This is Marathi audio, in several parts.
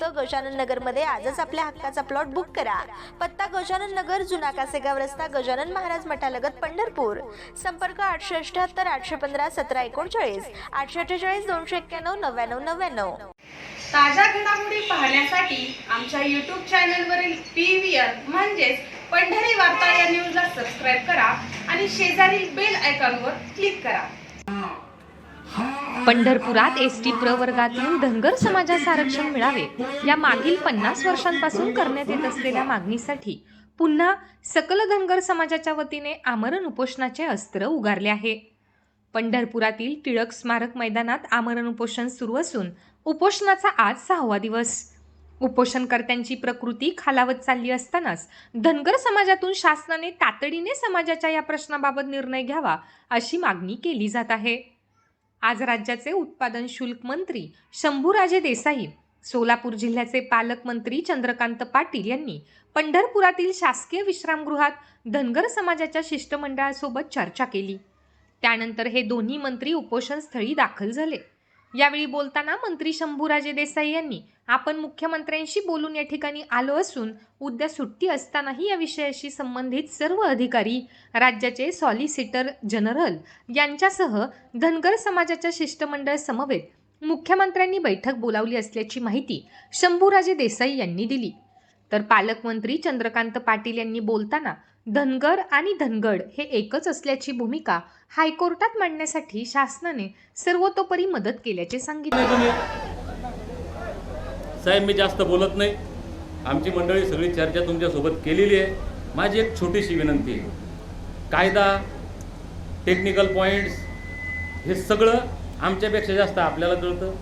गजानन नगरमध्ये आजच आपल्या हक्काचा प्लॉट बुक करा. पत्ता गजानन नगर जुना कासेगाव रस्ता गजानन महाराज मठालगत पंढरपूर. संपर्क आठशे अठ्याहत्तर आठशे पंधरा सतरा एकोणचाळीस. आठशे अठ्ठेचाळीस दोनशे एक्क्याण्णव नव्याण्णव नव्याण्णव. ताज्या घडामोडी पाहण्यासाठी आमच्या यूट्यूब चॅनलवरील पी व्ही आर म्हणजेच पंढरी वार्ता या न्यूजला सबस्क्राईब करा आणि शेजारील बेल आयकॉनवर क्लिक करा. पंढरपुरात एस टी प्रवर्गातून धनगर समाजास आरक्षण मिळावे या मागील पन्नास वर्षांपासून करण्यात येत असलेल्या मागणीसाठी पुन्हा सकल धनगर समाजाच्या वतीने आमरण उपोषणाचे अस्त्र उगारले आहे. पंढरपुरातील टिळक स्मारक मैदानात आमरण उपोषण सुरू असून उपोषणाचा आज सहावा दिवस. उपोषणकर्त्यांची प्रकृती खालावत चालली असतानाच धनगर समाजातून शासनाने तातडीने समाजाच्या या प्रश्नाबाबत निर्णय घ्यावा अशी मागणी केली जात आहे. आज राज्याचे उत्पादन शुल्क मंत्री शंभूराजे देसाई सोलापूर जिल्ह्याचे पालकमंत्री चंद्रकांत पाटील यांनी पंढरपुरातील शासकीय विश्रामगृहात धनगर समाजाच्या शिष्टमंडळासोबत चर्चा केली. त्यानंतर हे दोन्ही मंत्री उपोषणस्थळी दाखल झाले. यावेळी बोलताना मंत्री शंभूराजे देसाई यांनी आपण मुख्यमंत्र्यांशी बोलून या ठिकाणी आलो असून उद्या सुट्टी असतानाही या विषयाशी संबंधित सर्व अधिकारी राज्याचे सॉलिसिटर जनरल यांच्यासह धनगर समाजाच्या शिष्टमंडळ समवेत मुख्यमंत्र्यांनी बैठक बोलावली असल्याची माहिती शंभूराजे देसाई यांनी दिली. तर पालकमंत्री चंद्रकांत पाटील यांनी बोलताना धनगर आणि धनगड हे एकच असल्याची भूमिका हायकोर्टात मांडण्यासाठी शासनाने सर्वतोपरी मदत केल्याचे सांगितले. साहेब मी जास्त बोलत नाही. आमची मंडळी सगळी चर्चा तुमच्यासोबत केलेली आहे. माझी एक छोटीशी विनंती आहे. कायदा टेक्निकल पॉईंट्स हे सगळं आमच्यापेक्षा जास्त आपल्याला कळतं.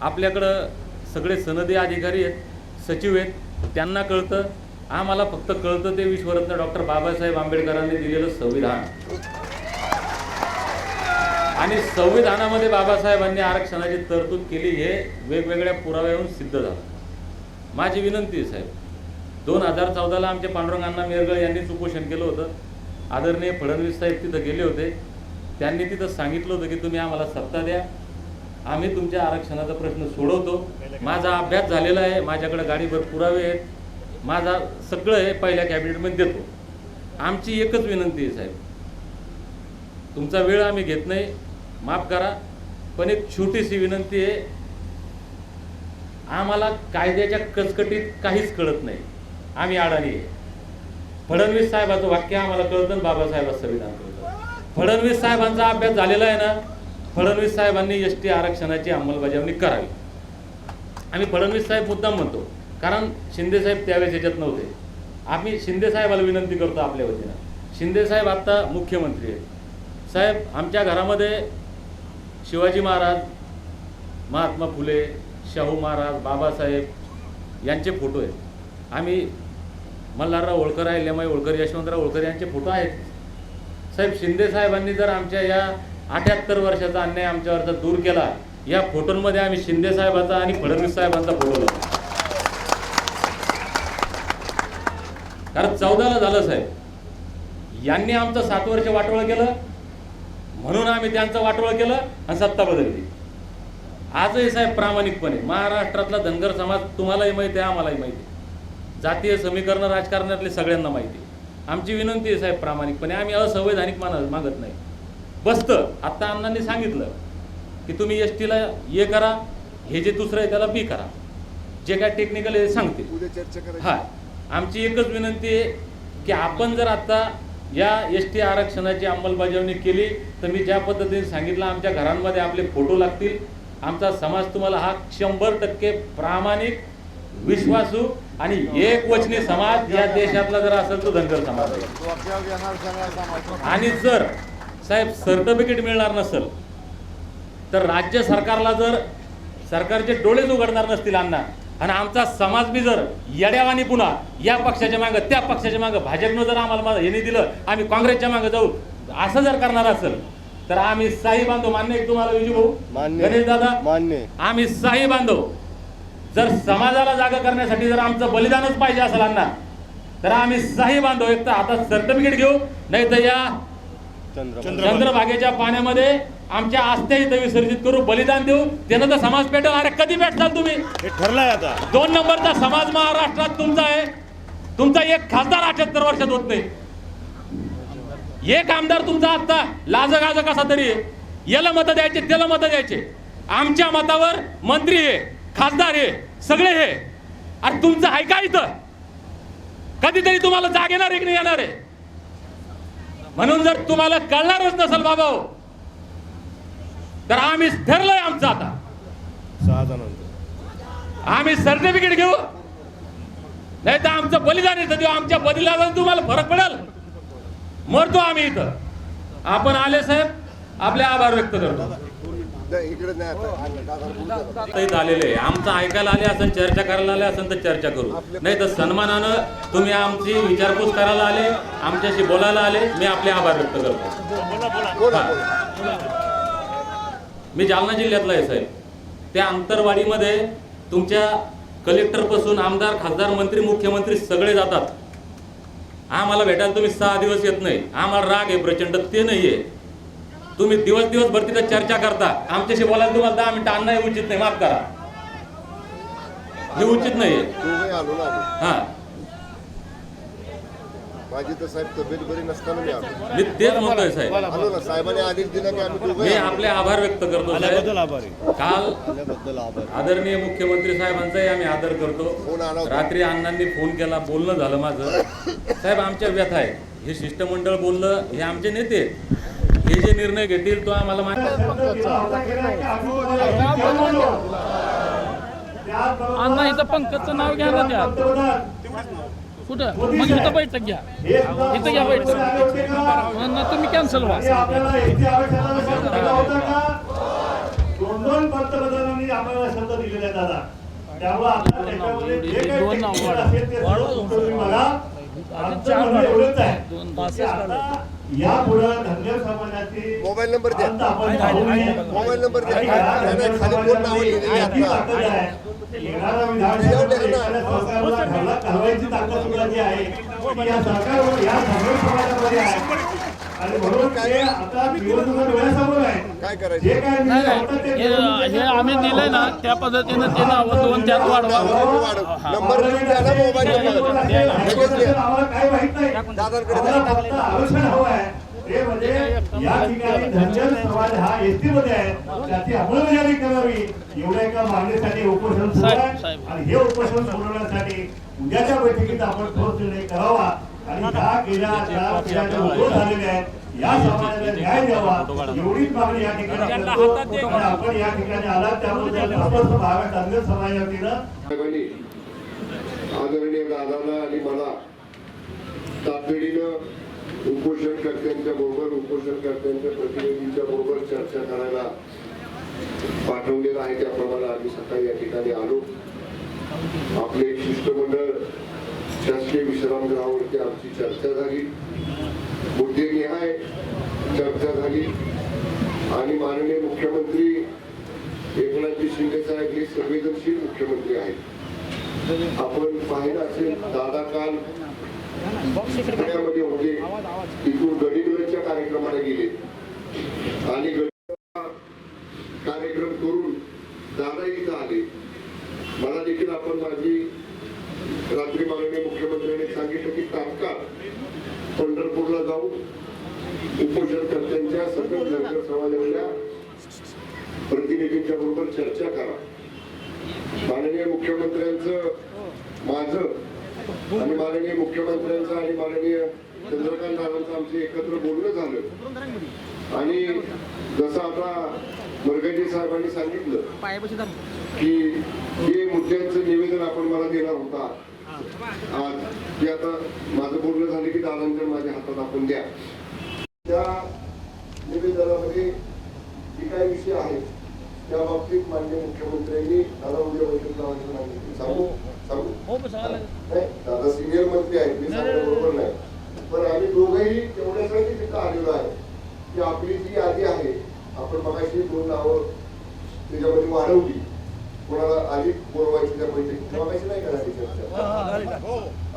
आपल्याकडं सगळे सनदी अधिकारी आहेत सचिव आहेत त्यांना कळतं. आम्हाला फक्त कळतं ते विश्वरत्न डॉक्टर बाबासाहेब आंबेडकरांनी दिलेलं संविधान. आणि संविधानामध्ये बाबासाहेबांनी आरक्षणाची तरतूद केली हे वेगवेगळ्या पुराव्यावरून सिद्ध झालं. माझी विनंती आहे साहेब दोन हजार चौदाला आमचे पांडुरंग अण्णा मेरगळ यांनीच उपोषण केलं होतं. आदरणीय फडणवीस साहेब तिथं गेले होते. त्यांनी तिथं सांगितलं होतं की तुम्ही आम्हाला सत्ता द्या. आम्ही तुमच्या आरक्षणाचा प्रश्न सोडवतो. माझा अभ्यास झालेला आहे माझ्याकडे गाडीभर पुरावे आहेत. माझा सगळं हे पहिल्या कॅबिनेटमध्ये देतो. आमची एकच विनंती आहे साहेब तुमचा वेळ आम्ही घेत नाही. माफ करा पण एक छोटीशी विनंती आहे. आम्हाला कायद्याच्या कचकटीत काहीच कळत नाही. आम्ही अडाणी आहे. फडणवीस साहेबाचं वाक्य आम्हाला कळतं आणि बाबासाहेबाचं संविधान कळतं. फडणवीस साहेबांचा अभ्यास झालेला आहे ना फडणवीस साहेबांनी एस टी आरक्षणाची अंमलबजावणी करावी. आम्ही फडणवीस साहेब मुद्दाम म्हणतो कारण शिंदे साहेब त्यावेळेस याच्यात नव्हते. आम्ही शिंदेसाहेबाला विनंती करतो आपल्या वतीनं. शिंदे साहेब आता मुख्यमंत्री आहेत. साहेब आमच्या घरामध्ये शिवाजी महाराज महात्मा फुले शाहू महाराज बाबासाहेब यांचे फोटो आहेत. आम्ही मल्हारराव होळकर आहे लेमाई होळकर यशवंतराव होळकर यांचे फोटो आहेत. साहेब शिंदे साहेबांनी जर आमच्या या अठ्याहत्तर वर्षाचा अन्याय आमच्यावरचा दूर केला या फोटोंमध्ये आम्ही शिंदे साहेबाचा आणि फडणवीस साहेबांचा फोटो लावतो कारण चौदाला झालं साहेब. यांनी आमचं सात वर्ष वाटोळं केलं म्हणून आम्ही त्यांचं वाटोळं केलं आणि सत्ता बदलली. आजही साहेब प्रामाणिकपणे महाराष्ट्रातला धनगर समाज तुम्हालाही माहिती आहे आम्हालाही माहिती आहे. जातीय समीकरणं राजकारणातले सगळ्यांना माहिती आहे. आमची विनंती आहे साहेब प्रामाणिकपणे आम्ही असंवैधानिक मान मागत नाही. बसतं आत्ता अण्णांनी सांगितलं की तुम्ही एस टीला ये करा हे जे दुसरं आहे त्याला बी करा. जे काय टेक्निकल आहे ते सांगते उद्या चर्चा करायची. हा आमची एकच विनंती आहे की आपण जर आता या एस टी आरक्षणाची अंमलबजावणी केली तर मी ज्या पद्धतीने सांगितलं आमच्या घरांमध्ये आपले फोटो लागतील. आमचा समाज तुम्हाला हा शंभर टक्के प्रामाणिक विश्वासू आणि एक वचनी समाज या देशातला जर असेल तर धनगर समाज आहे. आणि जर साहेब सर्टिफिकेट मिळणार नसेल तर राज्य सरकारला जर सरकारचे डोळेच उघडणार नसतील अण्णा. आणि आमचा समाज बी जर येड्यावानी पुन्हा या पक्षाच्या मागं त्या पक्षाच्या मागं भाजपनं जर आम्हाला मा- हे नाही दिलं आम्ही काँग्रेसच्या मागं जाऊ असं जर करणार असेल तर आम्ही साई बांधव मान्य आहे का तुम्हाला विजू भाऊ? मान्य. गणेश दादा? मान्य. आम्ही साई बांधव. जर समाजाला जागा करण्यासाठी जर आमचं बलिदानच पाहिजे असेल अण्णा तर आम्ही साई बांधव एक तर आता सर्टिफिकेट घेऊ नाही तर या चंद्रभागेच्या पाण्यामध्ये आमच्या आस्त्या इथं विसर्जित करू बलिदान देऊ. त्यानं तर समाज पेटल अरे कधी भेटताल तुम्ही? हे ठरलंय आता. दोन नंबरचा समाज महाराष्ट्रात तुमचा आहे. तुमचा एक खासदार अठ्याहत्तर वर्षात होत नाही. एक आमदार तुमचा आता लाज गाज कसा तरी. याला मतं द्यायचे त्याला मतं द्यायचे. आमच्या मतावर मंत्री आहे खासदार आहे सगळे हे. अरे तुमचं आहे का इथं? कधीतरी तुम्हाला जाग येणार आहे की नाही येणार आहे? म्हणून जर तुम्हाला कळणारच नसेल बाबा हो, तर आम्ही ठरलंय आमचं आता. सहा जणांचं आम्ही सर्टिफिकेट घेऊ. नाही तर आमचं बलिदान येतं. देऊ आमच्या बलिदानात तुम्हाला फरक पडेल. मरतो आम्ही इथं. आपण आले साहेब आपले आभार व्यक्त करतो. नाही, नाही आलेले आहे. आमचं ऐकायला आले असेल चर्चा करायला आले असेल तर चर्चा करू. नाही तर सन्मानानं तुम्ही आमची विचारपूस करायला आले आमच्याशी बोलायला आले. मी आपले आभार व्यक्त करतो. बोला हा. बोला. मी जालना जिल्ह्यातला आहे साहेब. त्या अंतरवाडीमध्ये तुमच्या कलेक्टरपासून आमदार खासदार मंत्री मुख्यमंत्री सगळे जातात. आम्हाला भेटायला तुम्ही सहा दिवस येत नाही. आम्हाला राग आहे प्रचंड. ते नाहीये. तुम्ही दिवस दिवसभर तिथं चर्चा करता. आमच्याशी बोलायला तुम्हाला दहा मिनिटं आणणं हे उचित नाही माफ करा. हे उचित नाहीये. दोघे आलो ना आम्ही हा. माझी तर साहेब तब्येत बरी नसताना मी आलो. मी तेच म्हणतोय साहेब. आलो ना साहेबांनी आदेश दिला की आम्ही मी आपले आभार व्यक्त करतो साहेब. काल आदरणीय मुख्यमंत्री साहेबांचाही आम्ही आदर करतो. फोन आला होता. रात्री अण्णांनी फोन केला बोलणं झालं माझं. साहेब आमच्या व्यथा आहे हे शिष्टमंडळ बोललं हे आमचे नेते निर्णय घेतील तो आम्हाला माहिती अण्णा इथं पंकजचं नाव घ्या ना त्या कुठं? मग इथं बैठक घ्या. इथं घ्या बैठक. अण्णा तुम्ही कॅन्सल व्हा. दोन दोन पंतप्रधानांनी आम्हाला शब्द दिलेले आहेत दादा. त्यामुळे आता त्याच्यामध्ये जे काही दोन नाव technical वाढवा. असेल ते सगळं तुम्ही बघा. आमचं म्हणणं एवढंच आहे. की आता यापुढे धनगर समाजाची मोबाईल नंबर द्या. मोबाईल नंबर द्या. खाली कोण नावं लिहिलेली. येणारा घालवायची ताकद सुद्धा जी आहे या सरकारवर या धनगर समाजामध्ये आहे आणि म्हणून ते आता निवडणुका डोळ्यासमोर आहे. काय करायचं? जे काय नाही निर्णय होतात ते नाही हे हे आम्ही दिलंय ना त्या पद्धतीनं ते नावं दोन त्यात वाढवा. नंबर लिहून द्या ना मोबाईल नंबर लगेच द्या आम्हाला काय माहीत नाही. दादांकडे आम्हाला फक्त आरक्षण हवं आहे. ते म्हणजे या ठिकाणी धनगर समाज हा एसटी मध्ये आहे. त्याची अंमलबजावणी करावी. एवढ्या एका मागणीसाठी उपोषण सुरू साहेब, आहे साहेब. आणि हे उपोषण सोडवण्यासाठी उद्याच्या बैठकीत आपण ठोस निर्णय करावा. आणि ह्या गेल्या चार पिढ्या उभं झालेल्या आहेत. या समाजाला न्याय द्यावा. एवढीच मागणी या ठिकाणी करतो. आणि आपण या ठिकाणी आलात. त्याबद्दल समस्त भागात धनगर समाजाच्या वतीनं साहेबांनी आदरणीय दादाला आणि मला तातडीनं उपोषणकर्त्यांच्या बरोबर उपोषणकर्त्यांच्या प्रतिनिधींच्या बरोबर चर्चा करायला पाठवलेलं आहे. त्याप्रमाणे आम्ही सकाळी या ठिकाणी आलो. आपले एक शिष्टमंडळ शासकीय विश्रामगृहावरती आमची चर्चा झाली. मुद्देनिहाय चर्चा झाली. आणि माननीय मुख्यमंत्री एकनाथजी शिंदे साहेब हे संवेदनशील मुख्यमंत्री आहेत. आपण पाहिलं असेल दादा काल पुण्यामध्ये होते. तिथून गडीगरच्या कार्यक्रमाला गेले. आणि कार्यक्रम करून दादा इथं आले. मला देखील आपण माझी रात्री माननीय सांगितलं की तात्काळ पंढरपूरला जाऊन उपोषणकर्त्यांच्या सकल धनगर समाजातल्या प्रतिनिधींच्या बरोबर चर्चा करा. माननीय मुख्यमंत्र्यांचं माझं आणि माननीय मुख्यमंत्र्यांचं आणि माननीय चंद्रकांत दादांचं आमचं एकत्र बोलणं झालं. आणि जसं आता मरगजी साहेबांनी सांगितलं की हे मुद्द्यांचं निवेदन आपण मला देणार होता. आज की आता माझं बोलणं झालं की दादांच्या माझ्या हातात आपण द्या. त्या निवेदनामध्ये जे काही विषय आहेत त्या बाबतीत माननीय मुख्यमंत्र्यांनी मला उद्या बैठक लावायचं सांगितलं सांगू. सांगू? हो पण सांगायला नाही दादा सिनियर मंत्री आहेत मी सांगणं बरोबर नाही. पण आम्ही दोघंही तेवढ्यासाठी तिथं आलेलो आहे. की आपली जी यादी आहे आपण मगाशी दोन नावं त्याच्यामध्ये वाढवली. कोणाला आधी बोलवायची त्या बैठकीत मगाशी नाही करायची चर्चा?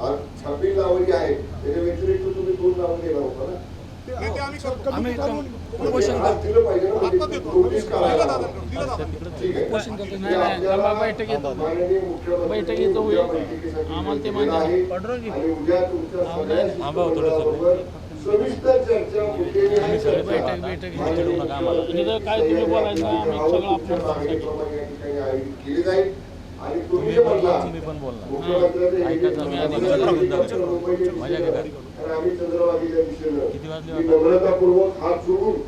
आज छापील नावं जी आहेत त्याच्या व्यतिरिक्त तुम्ही दोन नावं देणार होता ना? आम्ही म्हणजे आज दिलं पाहिजे ना नोटीस काढायला हवं. ठीक आहे. उपोषण करतो. ते नाही, नाही, आपल्याला थांबा, बैठक येतो. माननीय मुख्यमंत्री बैठक येतो, उद्या होईल. बैठकीसाठी आम्हाला ते मान्य आहे. आणि सविस्तर चर्चा. बैठक- बैठक नका आम्हाला. काय तुम्ही बोलायचं, आम्ही सह्याद्री सगळं तुमच्या आपलं मागणीप्रमाणे या ठिकाणी आयोजित केली जाईल आणि तुम्ही जे म्हणला मुख्यमंत्र्यांचे ऐकायचं आम्ही आधी मजा आणि आम्ही चंद्रवादीच्या दिशेनं मी नम्रतापूर्वक हात जोडून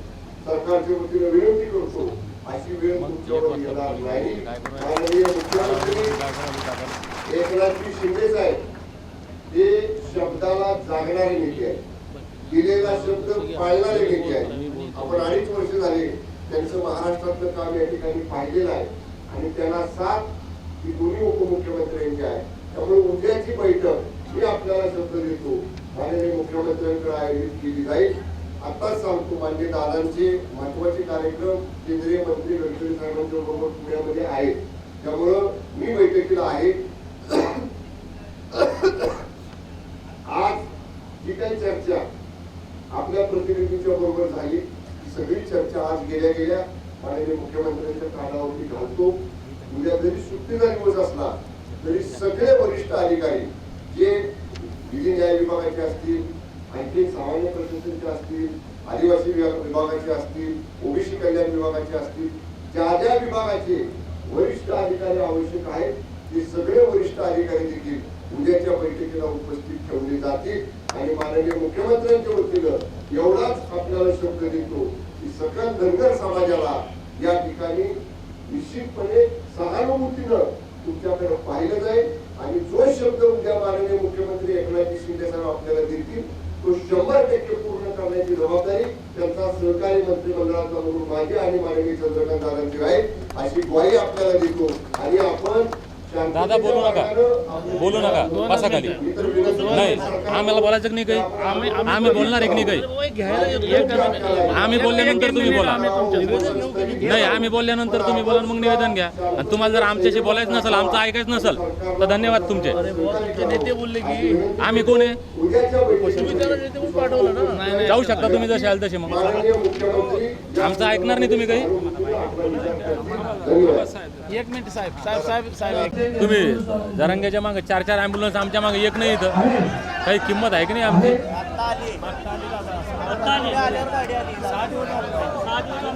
सरकारच्या वतीने विनंती करतो. अशी वेळ तुमच्यावर येणार नाही. माननीय मुख्यमंत्री एकनाथजी शिंदे साहेब हे शब्दाला जागणारे नेते आहेत. दिलेला शब्द पाळणारे नेते आहेत आपण अडीच वर्ष झाले त्यांचं महाराष्ट्रातलं काम या ठिकाणी पाहिलेलं आहे. आणि त्यांना साथ ही दोन्ही उपमुख्यमंत्र्यांची आहे. त्यामुळे उद्याची बैठक मी आपल्याला शब्द देतो. माननीय मुख्यमंत्र्यांकडे आयोजित केली जाईल. आताच सांगतो मान्य दादांचे महत्त्वाचे कार्यक्रम केंद्रीय मंत्री गडकरी साहेबांच्या बरोबर पुण्यामध्ये आहेत. त्यामुळं मी बैठकीला आहे आज जी काही चर्चा आपल्या प्रतिनिधींच्या बरोबर झाली. सगळी चर्चा आज गेल्या गेल्या माननीय मुख्यमंत्र्यांच्या कानावरती घालतो. उद्या जरी सुट्टीचा दिवस असला तरी सगळे वरिष्ठ अधिकारी जे विधी न्याय विभागाचे असतील आणखी सामान्य प्रशासनचे असतील आदिवासी विभागाचे असतील ओबीसी कल्याण विभागाचे असतील ज्या ज्या विभागाचे वरिष्ठ अधिकारी आवश्यक आहेत ते सगळे वरिष्ठ अधिकारी देखील उद्याच्या बैठकीला उपस्थित ठेवले जातील आणि माननीय मुख्यमंत्र्यांच्या वतीनं एवढाच आपल्याला शब्द देतो की सकल धनगर समाजाला या ठिकाणी निश्चितपणे सहानुभूतीनं तुमच्याकडे पाहिलं जाईल. आणि जो शब्द उद्या माननीय मुख्यमंत्री एकनाथजी शिंदे साहेब आपल्याला देतील तो शंभर टक्के पूर्ण करण्याची जबाबदारी त्यांचा सहकारी मंत्रिमंडळाचा म्हणून माझी आणि माननीय चंद्रकांत दादांची आहे. अशी ग्वाही आपल्याला देतो. आणि आपण दादा, बोलू नका. बोलू नका. बसा खाली. नाही आम्हाला बोलायचं नाही काही? आम्ही बोलणार आहे की नाही काही. एक आम्ही बोलल्यानंतर तुम्ही बोला. नाही आम्ही बोलल्यानंतर तुम्ही बोला मग निवेदन घ्या. आणि तुम्हाला जर आमच्याशी बोलायचं नसेल आमचं ऐकायचं नसेल तर धन्यवाद तुमचे. नेते बोलले की आम्ही कोण आहे? जाऊ शकता तुम्ही जसे आल तसे मग. आमचं ऐकणार नाही तुम्ही काही? एक मिनिट साहेब साहेब साहेब साहेब एक- तुम्ही जरांग्याच्या मागे चार चार ॲम्ब्युलन्स आमच्या मागे एक नाही इथं. काही किंमत आहे की नाही आमची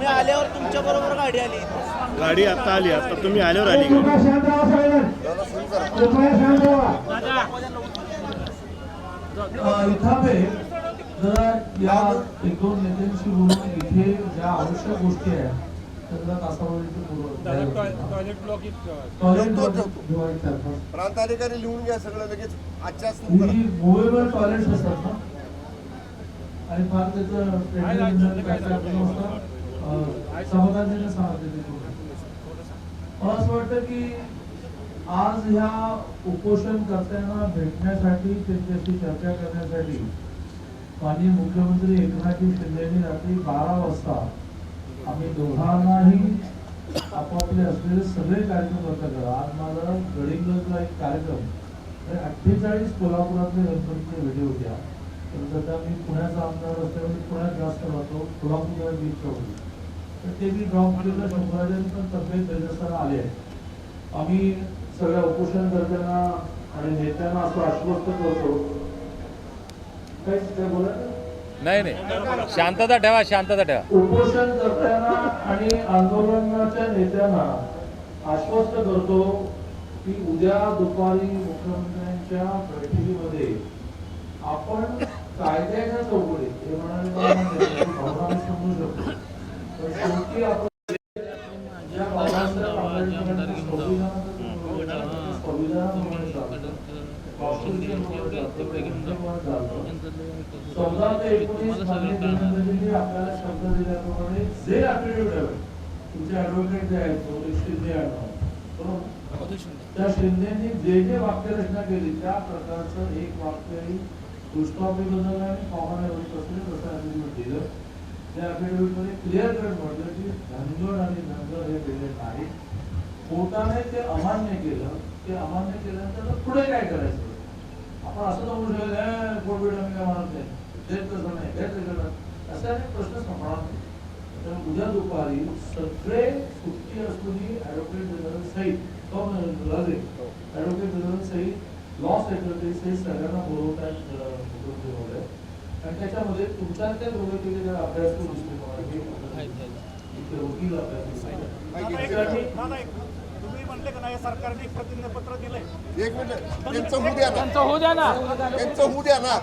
आल्यावर तुमच्या बरोबर गाडी आली गाडी आता आली आता तुम्ही आल्यावर आली या एक दोन नेत्यांशी बोलून इथे ज्या आवश्यक गोष्टी आहेत त्या जरा तासाभराची पूर्व टॉयलेट ब्लॉक घेऊन प्रांत अधिकारी लिहून घ्या सगळं लगेच. आजच्या मोबाईलवर टॉयलेट्स असतात ना. आणि फार त्याचं सांगते थोडं. मला असं वाटतं की आज ह्या उपोषण करताना भेटण्यासाठी त्यांच्याशी चर्चा करण्यासाठी माननीय मुख्यमंत्री एकनाथजी शिंदेनी रात्री बारा वाजता आम्ही दोघांनाही आपापले असलेले सगळे कार्यक्रम रद्द करा. आज माझा गडिंग्लजला एक कार्यक्रम अठ्ठेचाळीस कोल्हापुरातले गणपतीचे व्हिडिओ घ्या. तर सध्या मी पुण्याचा आमदार असल्यामुळे पुण्यात जास्त राहतो कोल्हापूर बीचच्या होती तर ते मी ड्रॉप केलं. शंभराजन तब्येत बेदस्ताना आले आहेत. आम्ही सगळ्या उपोषण करताना आणि नेत्यांना असं आश्वस्त करतो. काहीच काय बोला नाही नाही. शांतता ठेवा शांतता ठेवा. उपोषण करताना आणि आंदोलनाच्या नेत्यांना आश्वस्त करतो की उद्या दुपारी मुख्यमंत्र्यांच्या बैठकीमध्ये आपण कायद्याच्या चौकटीत हे म्हणाले भावना समजू शकतो. पण शेवटी आपण चौदा ते एकोणीस आपल्याला शब्द दिल्याप्रमाणे जे ऍफिडेव्हिट आहे तुमचे ऍडव्होकेट जे आहेत बरोबर? त्या शिंदेनी जे जे वाक्यरचना केली त्या प्रकारचं एक वाक्यही पुष्पाभिनंदन आणि कॉमन असले तसं ऍफिडेव्हिट दिलं त्या ऍफिडेव्हिटमध्ये क्लिअर कट म्हटलं की धनगड आणि धनगर हे वेगळे नाही कोर्टाने ते अमान्य केलं. ते अमान्य केल्यानंतर पुढे काय करायचं? आपण असं जाऊन ठेवलं कोविड आम्ही काय म्हणत नाही. असा एक प्रश्न संपणार नाही उद्या दुपारी सगळे सुट्टी असूनही ऍडव्होकेट जनरल सहित तो राजे ऍडव्होकेट जनरल सहित लॉ सेक्रेटरी सहित सगळ्यांना बोलवतात आणि त्याच्यामध्ये तुमच्या त्या दोघे केलेल्या अभ्यास दृष्टिकोनाने इथे वकील अभ्यास तुम्ही म्हणले का नाही सरकारने एक प्रतिज्ञा पत्र दिलंय? एक मिनिट. त्यांचं होऊ द्या ना. त्यांचं होऊ द्या ना. त्यांचं होऊ द्या ना.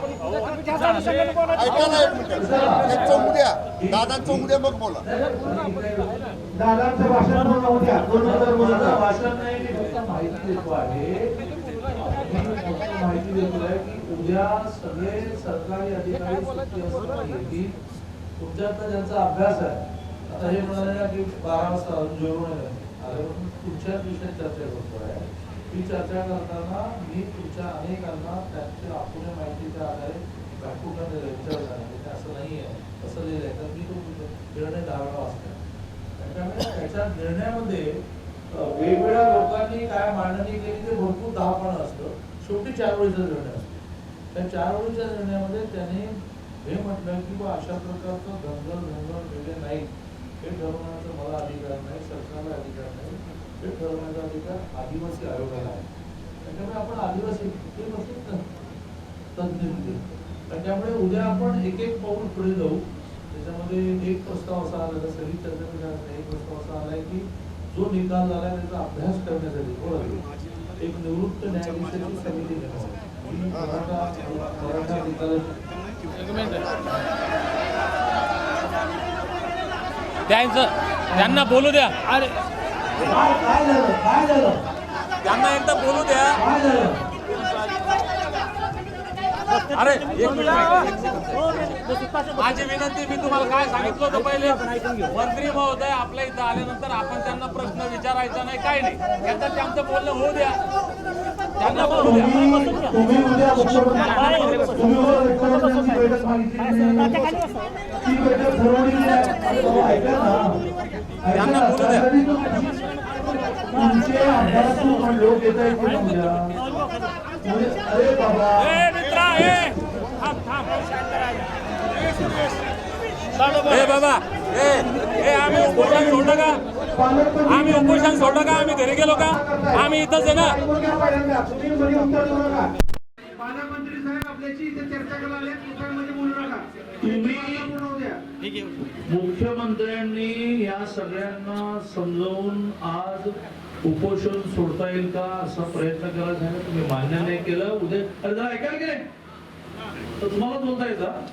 ऐका ना एक मिनिट. त्यांचं होऊ द्या. दादांचं होऊ द्या मग बोला. दादांचं भाषण पूर्ण होऊ द्या. दोन नंतर बोला भाषण नाही मी फक्त माहिती देतो आहे. की उद्या सगळे सरकारी अधिकारी सुट्टी असताना येतील तुमच्यात ज्यांचा अभ्यास आहे. आता हे म्हणाले की बारा वाजता अजून जेवण आहे. अरे पण तुमच्याच विषयात चर्चा करतोय ही चर्चा करताना मी तुमच्या अनेकांना त्यांच्या अपुऱ्या माहितीच्या आधारे व्याकुळाने विचारणार आहे. ते असं नाही आहे. असं लिहिलं आहे. तर मी तो निर्णय दहा वेळा वाचला त्याच्यामुळे त्याच्या निर्णयामध्ये वेगवेगळ्या लोकांनी काय मांडणी केली ते भरपूर दहापणं असतं. शेवटी चार वेळीचा निर्णय असतो. त्या चार वेळीच्या निर्णयामध्ये त्याने हे म्हटलं की बा अशा प्रकारचं धनगर धनगर वेगळे नाही हे ठरवण्याचा मला अधिकार नाही सरकारला अधिकार नाही हे ठरवण्याचा अधिकार आदिवासी आयोगाला आहे त्याच्यामुळे आपण आदिवासी ते नसून ना तज्ज्ञ म्हणजे. त्यामुळे उद्या आपण एक एक पाऊल पुढे जाऊ. त्याच्यामध्ये एक प्रस्ताव असा आला तर सगळी चर्चा एक प्रस्ताव असा आलाय की जो निकाल झालाय त्याचा अभ्यास करण्यासाठी कोण एक निवृत्त न्यायाधीशाची समिती मराठा मराठा त्यांचं त्यांना बोलू द्या अरे काय काय झालं काय झालं त्यांना एकदा बोलू द्या अरे एक मिनिट माझी विनंती मी तुम्हाला काय सांगितलं होतं पहिले मंत्री महोदय आपल्या इथं आल्यानंतर आपण त्यांना प्रश्न विचारायचा नाही काय नाही त्यांचं त्यांचं बोलणं होऊ द्या त्यांना बोलू द्या बाबा. ए बाबा. ए ए आम्ही उपोषण सोडलं का? आम्ही उपोषण सोडलं का? आम्ही घरी गेलो का? आम्ही इथंच आहे ना? पालकमंत्री साहेब आपल्याशी इथे चर्चा करायला तुम्ही मुख्यमंत्र्यांनी या सगळ्यांना समजावून आज उपोषण सोडता येईल का असा प्रयत्न करत आहे तुम्ही मान्य नाही केलं उद्या अरे जरा ऐकाल की नाही? तर तुम्हाला बोलता येतं.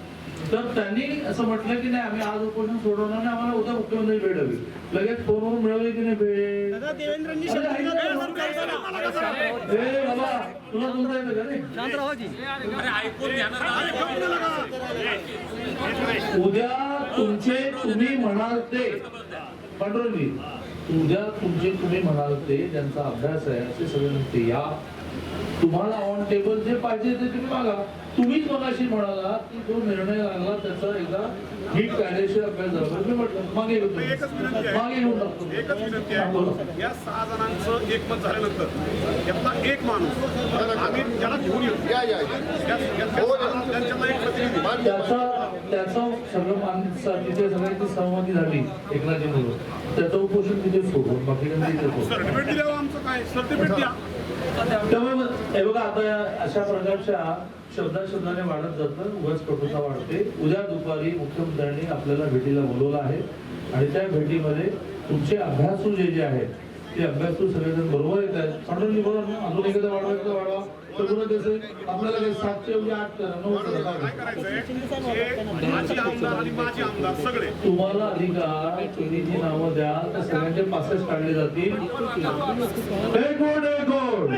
तर त्यांनी असं म्हटलं की नाही आम्ही आज उपोषण सोडवणार नाही आम्हाला उद्या मुख्यमंत्री भेट हवी लगेच फोनवर मिळवली की नाही भेट? बाबा तुला बोलता येतं का नाही? उद्या तुमचे तुम्ही म्हणाल ते. पांडुरंगी उद्या तुमचे तुम्ही म्हणाल ते ज्यांचा अभ्यास आहे असे सगळे म्हणते या तुम्हाला ऑन टेबल जे पाहिजे ते तुम्ही मागा. तुम्हीच मगाशी म्हणाला की जो निर्णय लागला त्याचा एकदा नीट कायदेशीर अभ्यास झाला. तुम्ही म्हटलं मागे घेऊन टाकतो. मागे घेऊन टाकतो. एकच विनंती हा. आहे या सहा जणांचं एकमत झाल्यानंतर यातला एक माणूस आम्ही त्याला घेऊन येतो या या या. या- या- त्या- त्यांच्यातला एक प्रतिनिधी. मान्य, त्याचा. त्याचा सगळं मान्य तिथे सगळ्यांची सहमती झाली एकनाथजी म्हणून. त्याचं उपोषण तिथे सोडून बाकी सर्टिफिकेट दिल्यावर आमचं काय? सर्टिफिकेट द्या. त्यामुळे हे बघा आता या अशा प्रकारच्या शब्दा शब्दाने वाढत जातं उगाच कटुता वाढते. उद्या दुपारी मुख्यमंत्र्यांनी आपल्याला भेटीला बोलवलं आहे आणि त्या भेटीमध्ये तुमचे अभ्यासू जे जे आहेत ते अभ्यासू सगळेजण बरोबर येत आहेत. म्हणून अजून एकदा वाढवायचं वाढवा. सगळं कसं आपल्याला काही सातशे म्हणजे आठ करा नऊ करा काय आमदार आणि माजी आमदार सगळे तुम्हाला अधिकार तुम्ही जी नावं द्याल त्या सगळ्यांचे पासेस काढले जातील. एक गोड एक गोड